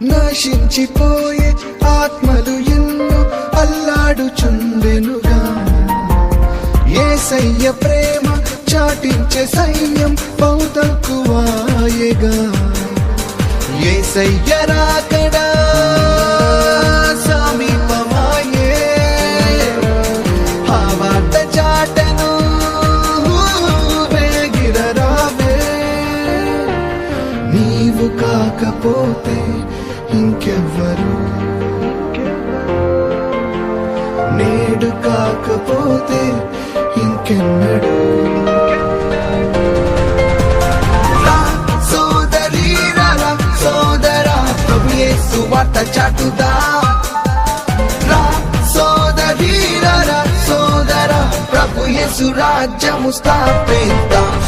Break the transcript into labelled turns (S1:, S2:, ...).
S1: నశించిపోయే ఆత్మలు ఎన్నో అల్లాడుచుండెనుగా. ఏసయ్య ప్రేమ చాటించే సైన్యం బహుతక్కువాయగా ఏసయ్య రాకడా సమీపమాయే. ఆ వార్త చాటను వేగిరరావే నీవు కాకపోతే ఇంకెవ్వరు? నేడు కాకపోతే ఇంకెన్నడు? సోదరి సోదరా వార్త చాటుదా? రా సోదరి సోదరా ప్రభు యేసు రాజ్యము స్థాపిద్దాం.